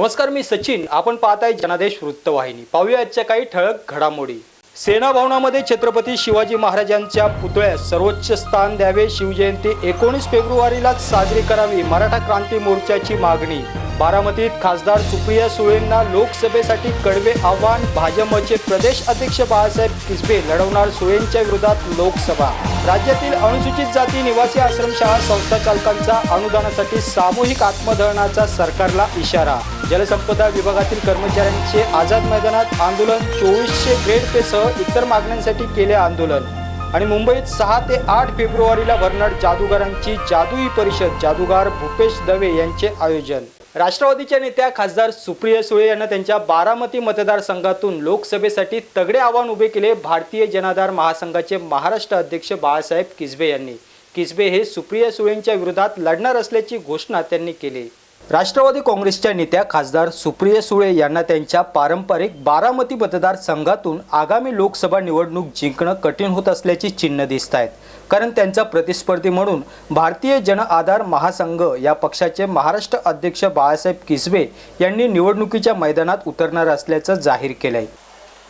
नमस्कार मी सचिन. आपण पाहताय जनादेश वृत्तवाहिनी. पाहूया आजच्या काही ठळक घडामोडी. सेना भवनामध्ये छत्रपती शिवाजी महाराजांच्या पुतळ्यास सर्वोच्च स्थान द्यावे शिवजयंती एकोणीस फेब्रुवारीलाच साजरी करावी मराठा क्रांती मोर्चाची मागणी. बारामतीत खासदार सुप्रिया सुळेंना लोकसभेसाठी कडवे आव्हान भाजपचे प्रदेश अध्यक्ष बाळासाहेब किसबे लढवणार सुळेंच्या विरोधात लोकसभा. राज्यातील अनुसूचित जाती निवासी आश्रमशाळा संस्था चालकांचा अनुदानासाठी सामूहिक आत्मदहनाचा सरकारला इशारा. जलसंपदा विभागातील कर्मचाऱ्यांचे आझाद मैदानात आंदोलन चोवीसशे ग्रेड पेसह इतर मागण्यांसाठी केले आंदोलन. आणि मुंबईत सहा ते आठ फेब्रुवारीला भरणार जादूगारांची जादुई परिषद जादूगार भूपेश दवे यांचे आयोजन. राष्ट्रवादीच्या नेत्या खासदार सुप्रिया सुळे यांना त्यांच्या बारामती मतदारसंघातून लोकसभेसाठी तगडे आव्हान उभे केले भारतीय जनाधार महासंघाचे महाराष्ट्र अध्यक्ष बाळासाहेब किसबे यांनी. किसबे हे सुप्रिया सुळेंच्या विरोधात लढणार असल्याची घोषणा त्यांनी केली. राष्ट्रवादी काँग्रेसच्या नेत्या खासदार सुप्रिया सुळे यांना त्यांच्या पारंपरिक बारामती मतदारसंघातून आगामी लोकसभा निवडणूक जिंकणं कठीण होत असल्याची चिन्ह दिसत आहेत. कारण त्यांचा प्रतिस्पर्धी म्हणून भारतीय जन आधार महासंघ या पक्षाचे महाराष्ट्र अध्यक्ष बाळासाहेब किसबे यांनी निवडणुकीच्या मैदानात उतरणार असल्याचं जाहीर केलंय.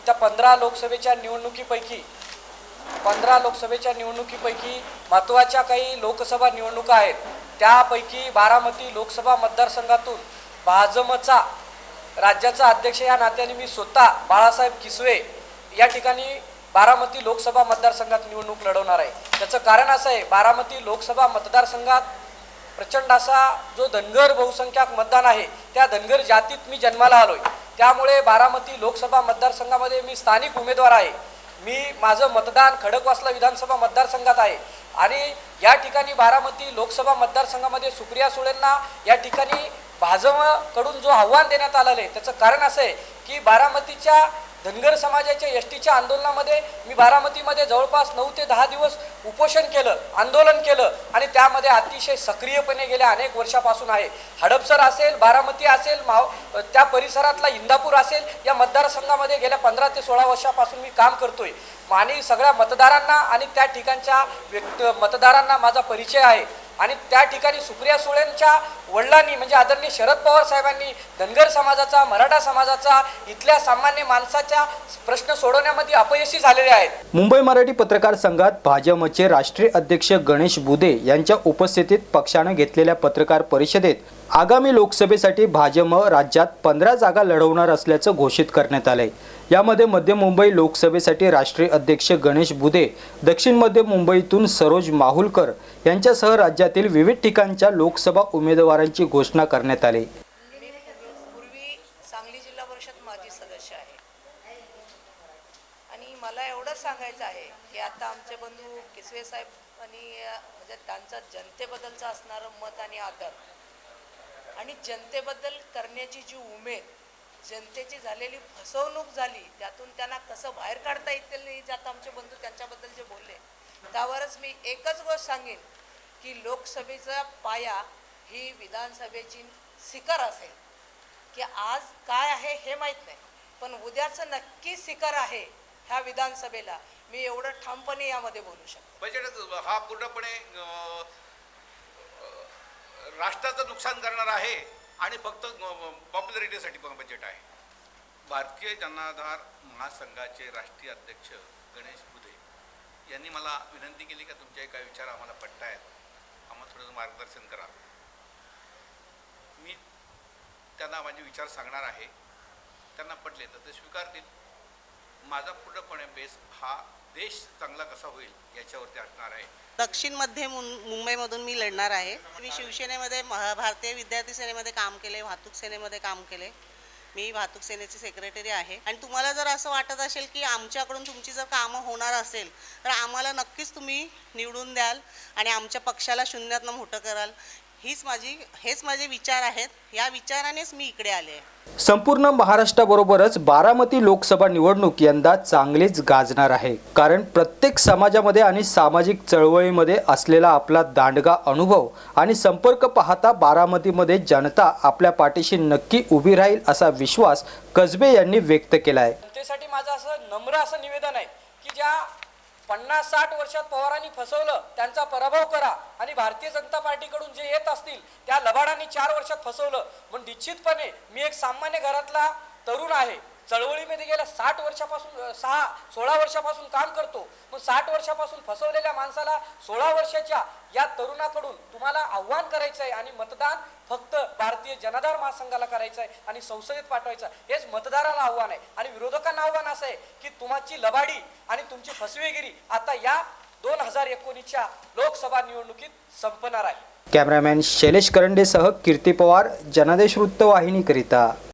त्या पंधरा लोकसभेच्या निवडणुकीपैकी पंधरा लोकसभेच्या निवडणुकीपैकी महत्त्वाच्या काही लोकसभा निवडणुका आहेत. त्यापैकी बारामती लोकसभा मतदारसंघातून भाजमचा राज्याचा अध्यक्ष या नात्याने मी स्वतः बाळासाहेब किसवे या ठिकाणी बारामती लोकसभा मतदारसंघात निवडणूक लढवणार आहे. त्याचं कारण असं आहे बारामती लोकसभा मतदारसंघात प्रचंड असा जो धनगर बहुसंख्याक मतदान आहे त्या धनगर जातीत मी जन्माला आलोय. त्यामुळे बारामती लोकसभा मतदारसंघामध्ये मी स्थानिक उमेदवार आहे. मी माझं मतदान खडकवासला विधानसभा मतदारसंघात आहे. आणि या ठिकाणी बारामती लोकसभा मतदारसंघामध्ये सुप्रिया सुळेंना या ठिकाणी भाजपकडून जो आव्हान देण्यात आलेलं आहे त्याचं कारण असं आहे की बारामतीच्या धनगर समाजाच्या एस टीच्या आंदोलनामध्ये मी बारामतीमध्ये जवळपास नऊ ते दहा दिवस उपोषण केलं आंदोलन केलं आणि त्यामध्ये अतिशय सक्रियपणे गेल्या अनेक वर्षापासून आहे. हडपसर असेल बारामती असेल माव त्या परिसरातला इंदापूर असेल या मतदारसंघामध्ये गेल्या पंधरा ते सोळा वर्षापासून मी काम करतोय. आणि सगळ्या मतदारांना आणि त्या ठिकाणच्या व्यक्त मतदारांना माझा परिचय आहे. आणि त्या ठिकाणी सुप्रिया सुळेंच्या वडिलांनी म्हणजे आदरणीय शरद पवार साहेबांनी धनगर समाजाचा मराठा समाजाचा इथल्या सामान्य माणसाच्या प्रश्न सोडवण्यामध्ये अपयशी झालेले आहेत. मुंबई मराठी पत्रकार संघात भाजपचे राष्ट्रीय अध्यक्ष गणेश बुदे यांच्या उपस्थितीत पक्षानं घेतलेल्या पत्रकार परिषदेत आगामी लोकसभेसाठी भाजप राज्यात पंधरा जागा लढवणार असल्याचं घोषित करण्यात आलंय. यामध्ये मध्य मुंबई लोकसभेसाठी राष्ट्रीय अध्यक्ष गणेश बुधे दक्षिण मध्य मुंबईतून सरोज माहुलकर यांच्यासह राज्यातील विविध ठिकाणच्या लोकसभा उमेदवारांची घोषणा करण्यात आली. सांगली जिल्हा परिषद माजी सदस्य आहे. आणि मला एवढं सांगायचं आहे की आता आमचे बंधू किसवे साहेब आणि म्हणजे त्यांचं जनतेबद्दलचं असणारं मत आणि आदर आणि जनतेबद्दल करण्याची जी उमेद जनतेची झालेली फसवणूक झाली त्यातून त्यांना कसं बाहेर काढता येतील हे जे आता आमचे बंधू त्यांच्याबद्दल जे बोलले त्यावरच मी एकच गोष्ट सांगेन की लोकसभेचा पाया ही विधानसभेची शिखर असेल. की आज काय आहे हे माहीत नाही पण उद्याचं नक्की शिखर आहे ह्या विधानसभेला. मी एवढं ठामपणे यामध्ये बोलू शकतो. बजेट हा पूर्णपणे राष्ट्राचं नुकसान करणार आहे आणि फक्त पॉप्युलरिटीसाठी पण बजेट आहे. भारतीय जनाधार महासंघाचे राष्ट्रीय अध्यक्ष गणेश बुधे यांनी मला विनंती केली का तुमचे काही विचार आम्हाला पटतायत? आम्हाला थोडंसं मार्गदर्शन करा. मी त्यांना माझे विचार सांगणार आहे. त्यांना पटले तर ते स्वीकारतील. माझा पूर्णपणे बेस हा देश चांगला कसा होईल याच्यावरती असणार आहे. दक्षिण मध्य मुं- मुंबईमधून मी लढणार आहे. मी शिवसेनेमध्ये महा- भारतीय विद्यार्थी सेनेमध्ये काम केले वाहतूक सेनेमध्ये काम केले. मी वाहतूक सेनेची सेक्रेटरी आहे. आणि तुम्हाला जर असं वाटत असेल की आमच्याकडून तुमची जर कामं होणार असेल तर आम्हाला नक्कीच तुम्ही निवडून द्याल आणि आमच्या पक्षाला शून्यातनं मोठं कराल. हीच माझी हेच माझे विचार आहेत. या विचारानेच मी इकडे आले आहे. संपूर्ण महाराष्ट्राबरोबरच बारामती लोकसभा निवडणूक यंदा चांगलीच गाजणार आहे. कारण प्रत्येक समाजामध्ये आणि सामाजिक चळवळीमध्ये असलेला आपला दांडगा अनुभव आणि संपर्क पाहता बारामतीमध्ये जनता आपल्या पाठीशी नक्की उभी राहील असा विश्वास कसबे यांनी व्यक्त केला आहे जनतेसाठी माझं असं नम्र असं निवेदन आहे की ज्या पन्नास साठ वर्षात पवारांनी फसवलं त्यांचा पराभव करा आणि भारतीय जनता पार्टीकडून जे येत असतील त्या लबाडांनी चार वर्षात फसवलं. पण निश्चितपणे मी एक सामान्य घरातला तरुण आहे. चळवळीमध्ये गेल्या साठ वर्षापासून सहा सोळा वर्षापासून काम करतो. मग साठ वर्षापासून फसवलेल्या माणसाला सोळा वर्षाच्या या तरुणाकडून तुम्हाला आव्हान करायचं आहे आणि मतदान फक्त भारतीय जनाधार महासंघाला करायचं आहे आणि संसदेत पाठवायचं हेच मतदाराला आव्हान आहे आणि विरोधकांना आव्हान असं आहे की तुमची लबाडी आणि तुमची फसवेगिरी आता या दोन हजार एकोणीसच्या लोकसभा निवडणुकीत संपणार आहे. कॅमेरामॅन शैलेश करंडेसह कीर्ती पवार जनादेश वृत्तवाहिनीकरिता.